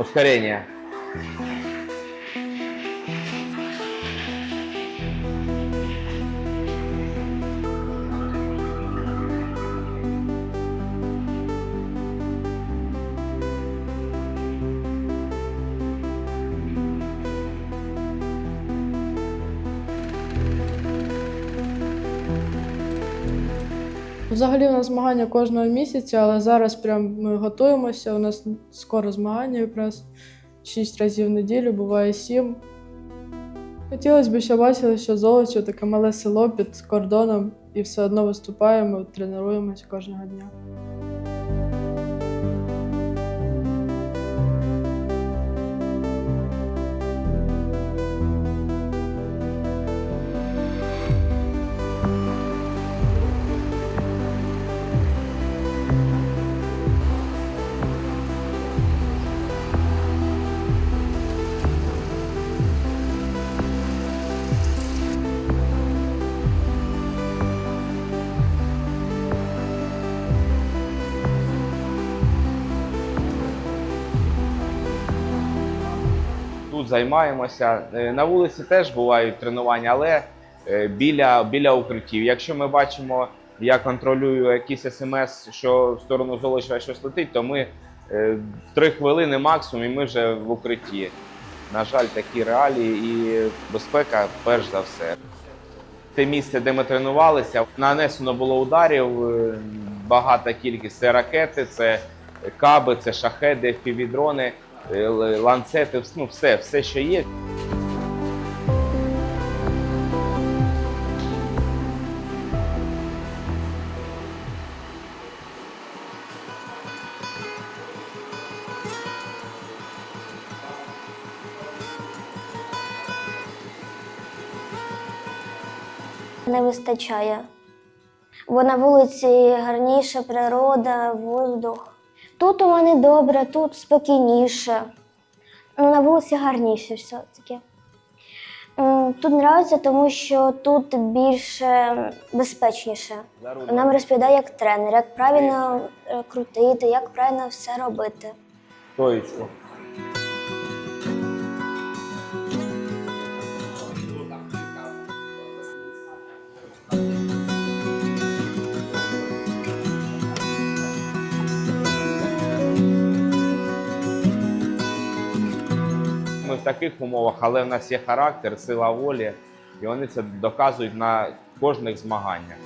Ускорение. Взагалі у нас змагання кожного місяця, але зараз прям ми готуємося. У нас скоро змагання якраз шість разів в неділю, буває сім. Хотілося б, щоб бачили, що золоче таке мале село під кордоном, і все одно виступаємо, тренуємося кожного дня. Тут займаємося. Е, На вулиці теж бувають тренування, але е, біля, біля укриттів. Якщо ми бачимо, я контролюю якийсь смс, що в сторону Золочева щось летить, то ми е, три хвилини максимум і ми вже в укритті. На жаль, такі реалії і безпека перш за все. Те місце, де ми тренувалися, нанесено було ударів, багата кількість. Це ракети, це каби, це шахеди, півдрони, ланцети, ну все, все, що є. не вистачає. Бо на вулиці гарніша природа, воздух. Тут у мене добре, тут спокійніше. Ну, на вулиці гарніше все-таки. Тут подобається, тому що тут більше безпечніше. Нам розповідає як тренер, як правильно е, крутити, як правильно все робити. Стоїчку. Ми в таких умовах, але в нас є характер, сила волі, і вони це доказують на кожних змаганнях.